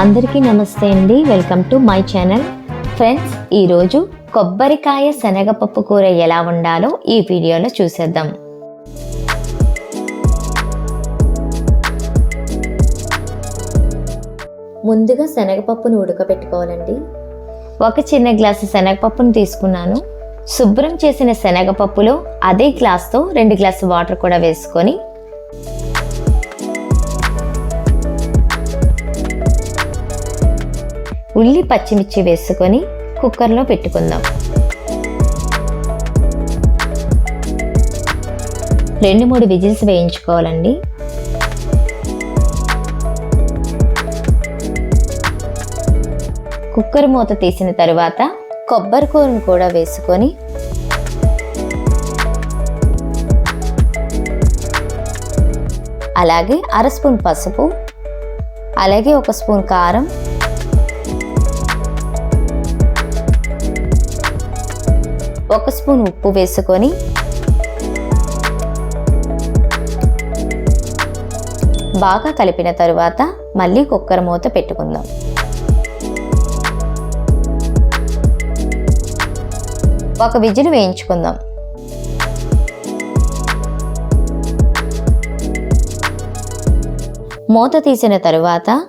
అందరికీ నమస్తే అండి. Welcome to my channel. Friends ఈరోజు కొబ్బరికాయ శనగపప్పు కూర ఎలా ఉండాలో ఈ వీడియోలో చూసేద్దాం. ముందుగా శనగపప్పును ఉడకబెట్టుకోవాలండి. ఒక చిన్న గ్లాసు శనగపప్పును తీసుకున్నాను. శుభ్రం చేసిన శనగపప్పులో అదే గ్లాస్తో రెండు గ్లాసు వాటర్ కూడా వేసుకొని ఉల్లి పచ్చిమిర్చి వేసుకొని కుక్కర్లో పెట్టుకుందాం. రెండు మూడు విజిల్స్ వేయించుకోవాలండి. కుక్కర్ మూత తీసిన తరువాత కొబ్బరి కూరను కూడా వేసుకొని అలాగే అర స్పూన్ పసుపు అలాగే ఒక స్పూన్ కారం ఒక స్పూన్ ఉప్పు వేసుకొని బాగా కలిపిన తరువాత మళ్ళీ కుక్కర్ మూత పెట్టుకుందాం. ఒక విజిల్ వేయించుకుందాం. మూత తీసిన తరువాత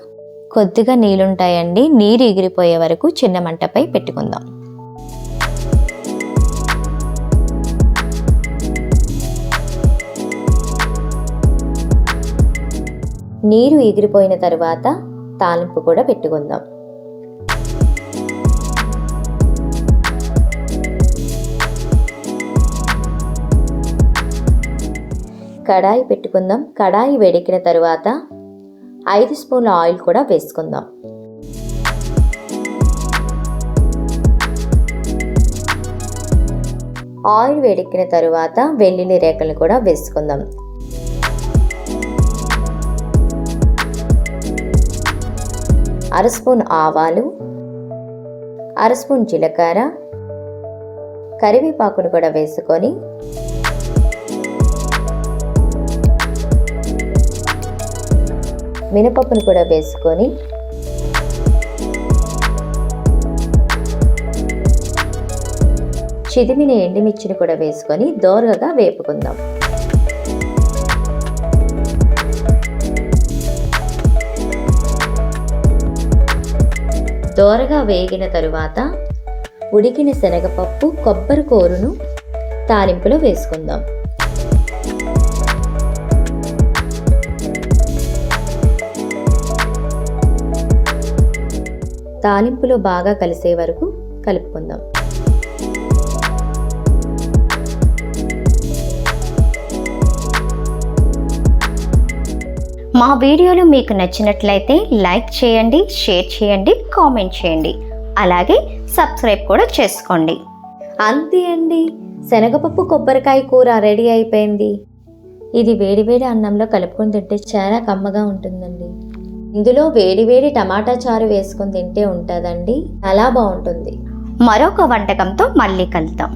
కొద్దిగా నీళ్ళుంటాయండి నీరు ఎగిరిపోయే వరకు చిన్న మంటపై పెట్టుకుందాం. నీరు ఎగిరిపోయిన తరువాత తాలింపు కూడా పెట్టుకుందాం. కడాయి పెట్టుకుందాం. కడాయి వేడెక్కిన తరువాత ఐదు స్పూన్ల ఆయిల్ కూడా వేసుకుందాం. ఆయిల్ వేడెక్కిన తరువాత వెల్లుల్లి రేఖలు కూడా వేసుకుందాం. అర స్పూన్ ఆవాలు అర స్పూన్ జీలకర్ర కరివేపాకును కూడా వేసుకొని మినపప్పును కూడా వేసుకొని చిదిమిన ఎండుమిర్చిని కూడా వేసుకొని దోరగా వేపుకుందాం. దోరగా వేగిన తరువాత ఉడికిన శనగపప్పు కొబ్బరి కూరను తాలింపులో వేసుకుందాం. తాలింపులో బాగా కలిసే వరకు కలుపుకుందాం. మా వీడియోలు మీకు నచ్చినట్లయితే లైక్ చేయండి షేర్ చేయండి కామెంట్ చేయండి. అలాగే సబ్స్క్రైబ్ కూడా చేసుకోండి. అంతే అండి. శనగపప్పు కొబ్బరికాయ కూర రెడీ అయిపోయింది. ఇది వేడివేడి అన్నంలో కలుపుకొని తింటే చాలా కమ్మగా ఉంటుందండి. ఇందులో వేడివేడి టమాటా చారు వేసుకొని తింటే ఉంటుందండి. చాలా బాగుంటుంది. మరొక వంటకంతో మళ్ళీ కలుద్దాం.